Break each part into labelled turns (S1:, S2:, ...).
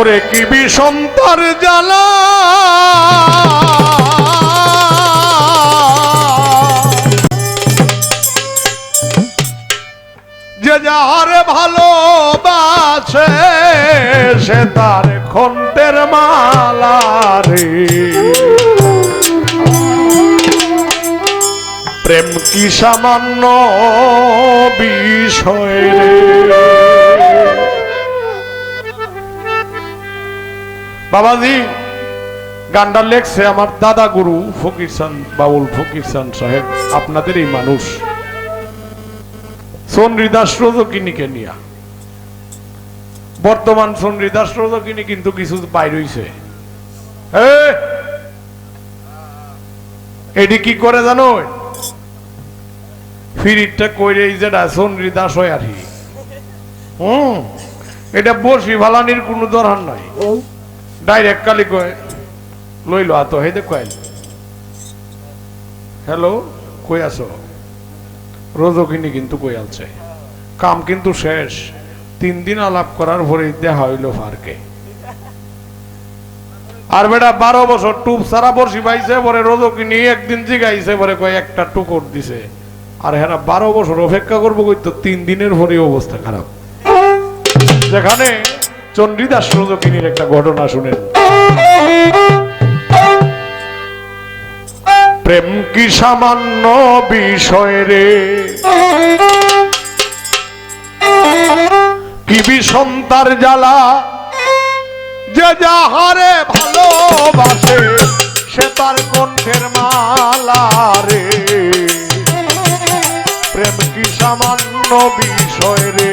S1: ওরে কি বিষন্তর জ্বালা? যে যার ভালোবাসে, সে তার খন্তের মালা রে। প্রেম কি সামান্য বিষয় রে? বাবাজি, গানটা লেখছে আমার দাদা গুরু ফকির চান বাউল ফকির চান সাহেব, আপনাদের এই মানুষ। সন্রিদাস রজকিনীকে নিয়া। বর্তমান সন্রিদাস রজকিনী কিন্তু কিছু বাইর হইছে। এডি কি করে জানো? ফিরিটটা কইরে এই যেটা সন্রিদাস হয় আর হুম, এটা বসি ভালানির কোনো দরকার নাই। ডাইরেক্ট কালি কয়, লইল আতো হেদে কয় হ্যালো কই আছো? রোজকিনী কিন্তু কই আলছে? কাম কিন্তু শেষ, তিন দিন আলাপ করার পরে দেখা হইল ফারকে। আর বেটা বারো বছর টুপ সারা বর্ষি পাইছে, পরে রোজকিনী একদিন জিগাইছে, পরে কয় একটা টুকর দিছে। আর হেরা বারো বছর অপেক্ষা করব কই তো, তিন দিনের পরে অবস্থা খারাপ। যেখানে চণ্ডীদাস রোজকিনীর একটা ঘটনা শুনেন। প্রেম কি সামান্য বিষয় রে? কি বিষন্তার জ্বালা? যে যাহারে ভালোবাসে, সে তার কণ্ঠের মালা রে। প্রেম কি সামান্য বিষয় রে?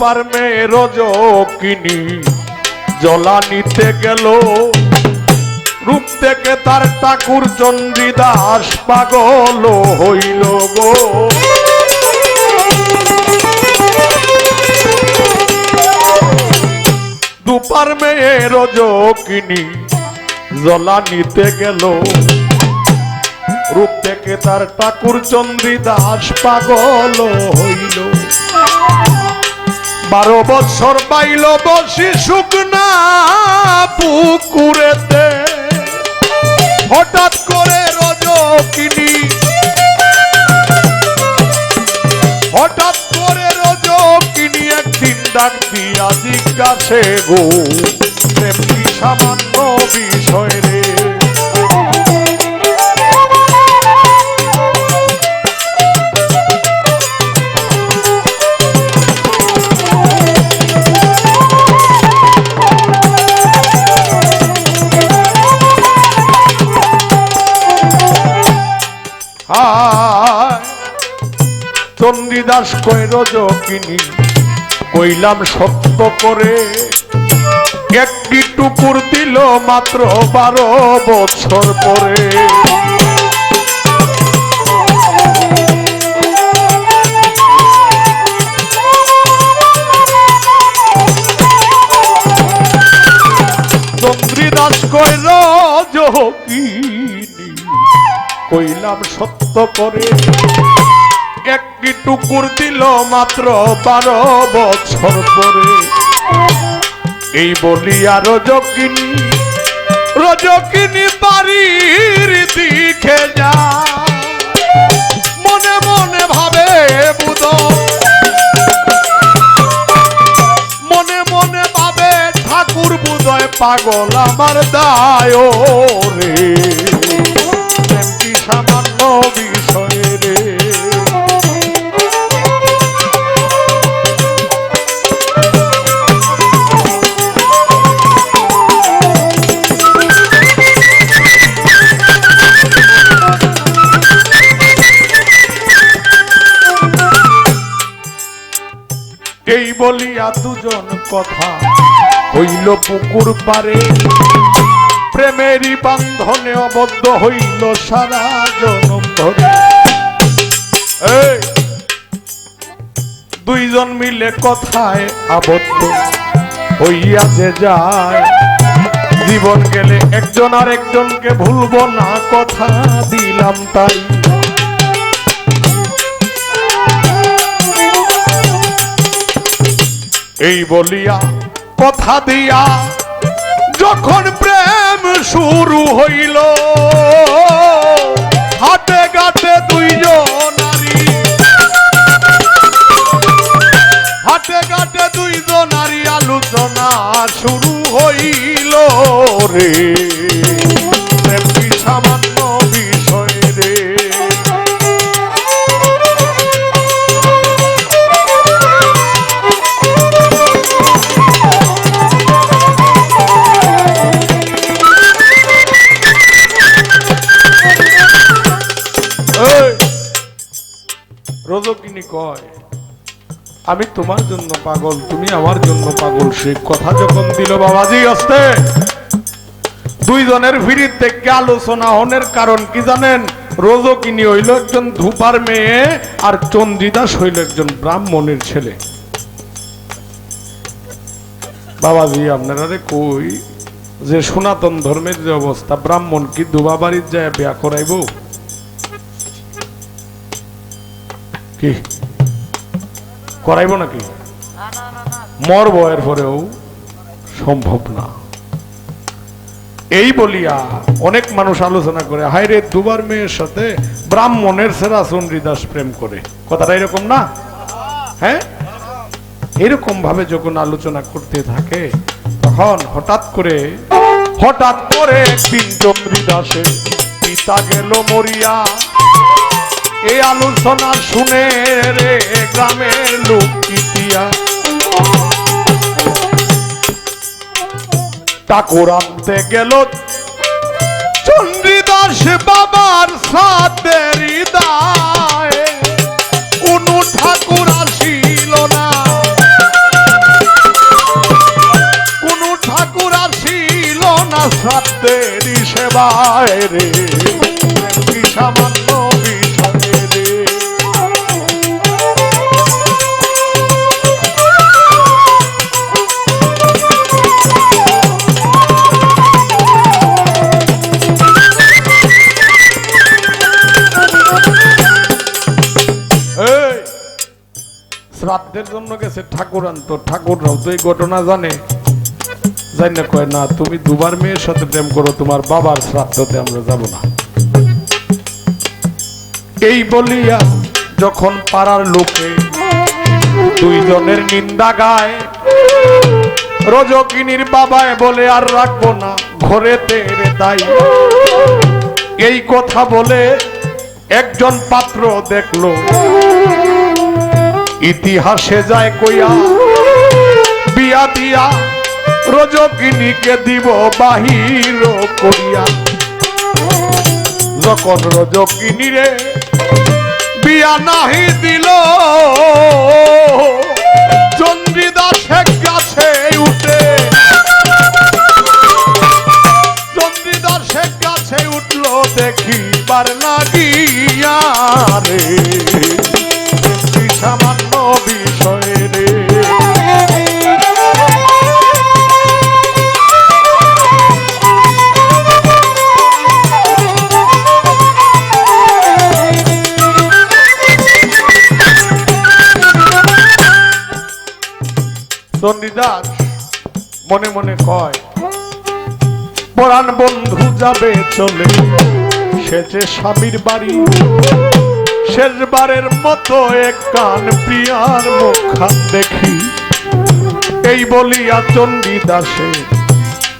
S1: মেয়ে রোজ কিনি। জলা নিতে গেল রূপ থেকে তার ঠাকুর চন্দ্রীদাস পাগল হইল গো। দুপার মেয়ে রোজ কিনি। জলা নিতে গেল রূপ থেকে তার ঠাকুর চন্দ্রীদাস পাগল হইল। বারো বছর পাইল বসি শুকনা পুকুরেতে। হঠাৎ করে রজ কিনি। হঠাৎ করে রজ কিনি একদিন ডাক দিয়া জিজ্ঞাসে গো। সামান্য বিষয় রে। চণ্ডীদাস কৈর কিনি কইলাম সত্য করে। একটি টুকুর দিল মাত্র বারো বছর পরে। চন্দ্রীদাস কৈর কিনি কইলাম সত্য করে। টুকুর দিল মাত্র বারো বছর পরে। এই বলিয়া রজকিনী রজকিনী বাড়ির দিকে যা মনে মনে ভাবে বুধ, মনে মনে ভাবে ঠাকুর বুধয় পাগল আমার দায় রে সামান্য বলিয়া দুজন কথা। হইল পুকুর পারে প্রেমেরই বান্ধনে অবদ্ধ হইল সারা জনম ধরে। দুইজন মিলে কথায় আবদ্ধ। হইয়া যে যায় জীবন গেলে একজন আর একজনকে ভুলবো না কথা দিলাম তাই। এই বলিয়া কথা দিয়া যখন কয়, আমি তোমার জন্য পাগল, তুমি আমার জন্য পাগল? সে কথা যখন দিল বাবাজি আসতে, দুইজনের ভিড়ির থেকে আলোচনা হনের কারণ কি জানেন? রজকিনী হইল একজন ধূপার মেয়ে আর চন্দ্রিদাস হইল একজন ব্রাহ্মণের ছেলে। বাবাজি আপনারা রে কই যে সনাতন ধর্মের যে অবস্থা, ব্রাহ্মণ কি দুবা বাড়ির যায় বিয়া করাইব? কি? করাইব নাকি? মর বয়ের পরেও সম্ভব না। এই বলিয়া অনেক মানুষ আলোচনা করে, হায় দুবার মেয়ের সাথে ব্রাহ্মণের সেরা চন্দ্রিদাস প্রেম করে। কথাটা এরকম না? হ্যাঁ? এরকম ভাবে যখন আলোচনা করতে থাকে, তখন হঠাৎ করে হঠাৎ করে একদিন চন্দ্রিদাসের পিতা গেল মরিয়া। এই আলোচনা শুনে রে গ্রামের লোক ইতিয়া ঠাকুর আনতে গেল চন্দ্রিদাস বাবার সাথের হৃদয়ে। কোন ঠাকুর আসিল না। কোন ঠাকুর আসিল না সাথের সেবায় রে। সামান্য শ্রাদ্ধের জন্য গেছে ঠাকুর আনতো। ঠাকুররাও তো এই ঘটনা জানে। জানি না কয়, না, তুমি দুবার মেয়ের সাথে প্রেম করো, তোমার বাবার শ্রাদ্ধতে আমরা যাব না। এই বলিয়া যখন পাড়ার লোকে দুইজনের নিন্দা গায়, রজকিনীর বাবায় বলে, আর রাখব না, ঘরেতে রে তাই। এই কথা বলে একজন পাত্র দেখল ইতিহাসে যায় কইয়া, বিয়া দিয়া রজকিনীকে দিব বাহির করিয়া। যখন রজকিনী রে বিয়া নাহি দিল চন্দ্রিদাসের কাছে উঠে। চন্দ্রিদাসের কাছে উঠল দেখিবার লাগিয়া রে। মনে মনে কয়, পরাণ বন্ধু যাবে চলে। সেচে স্বামীর বাড়ি, শেষবারের মতো এক কান প্রিয়ার মুখান দেখি। এই বলিয়া চণ্ডীদাসে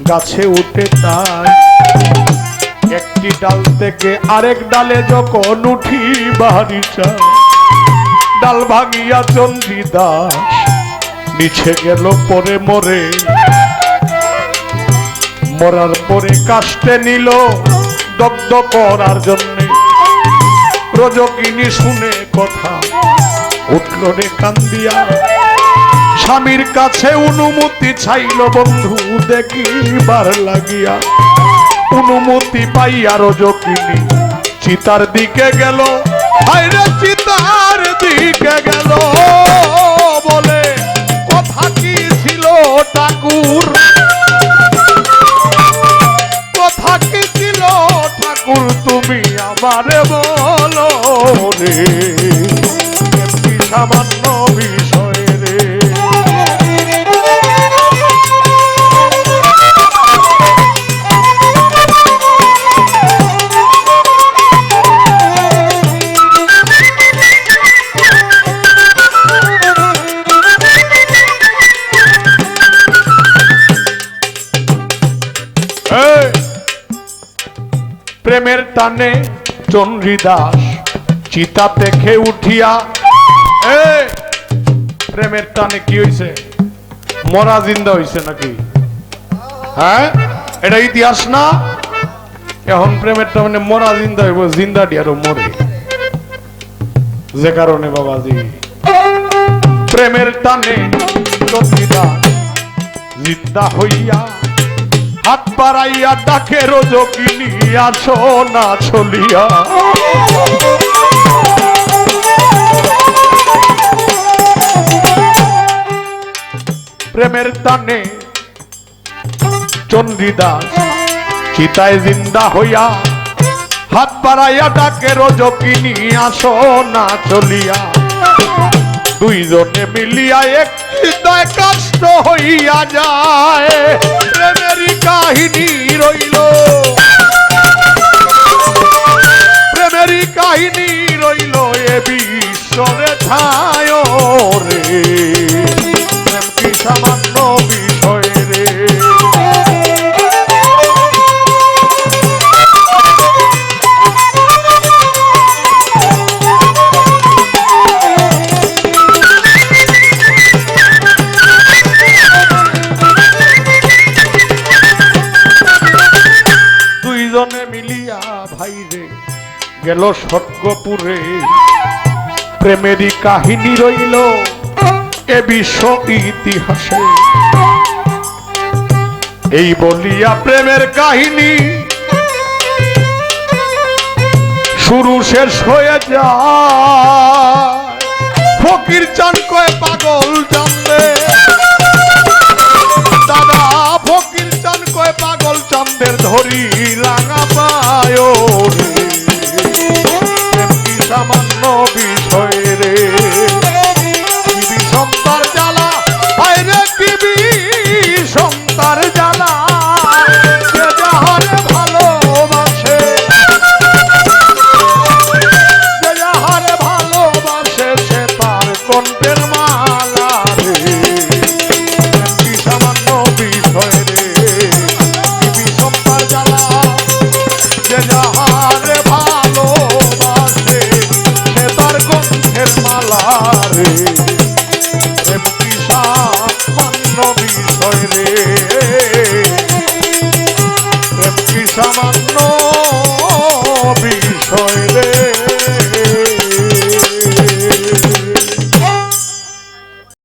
S1: গাছে উঠে তাই। একটি ডাল থেকে আরেক ডালে যখন উঠি বাড়ি চায় ডাল ভাঙিয়া চণ্ডীদাস নিচে গেল পরে মরে মরার পরে কাষ্টে নিল দগ্ধ করার জন্যে। রজকিনী শুনে কথা উঠল রে কান্দিয়া। স্বামীর কাছে অনুমতি চাইল বন্ধু, দেখিবার লাগিয়া। অনুমতি পাইয়া রজকিনী চিতার দিকে গেল। চিতার দিকে গেল। প্রেমের টানে চন্দ্রিদাস চিতা দেখে উঠিয়া প্রেমের টানে কি হইছে? মরা জিন্দা হইছে নাকি? হ্যাঁ এটা ইতিহাস না? এখন প্রেমের টানে মরা জিন্দা হইব জিন্দা আরও মরে। যে কারণে বাবাজি, প্রেমের টানে চন্দ্রিদাস জিন্দা হইয়া হাত বাড়াইয়া ডাকে রোজকিনি আসো না চলিয়া। প্রেমের টানে চন্দ্রিদাস চিতায় জিন্দা হইয়া হাত বাড়াইয়া ডাকে রোজকিনি আসো না চলিয়া। দুইজনে মিলিয়া এক চিন্তায় কষ্ট হইয়া যায়। প্রেমেরই কাহিনী রইল। প্রেমেরই কাহিনী রইল এ বিশ্বরে ছায় রে। প্রেম কি সামান্য গেল স্বর্গপুরে। প্রেমেরই কাহিনী রইল এ বিশ্ব ইতিহাসে। এই বলিয়া প্রেমের কাহিনী শুরু শেষ হয়ে যায়। ফকির চান কয়ে পাগল জানলে। দাদা ফকির চান কয় পাগল চান্দের ধরি লাগা পায়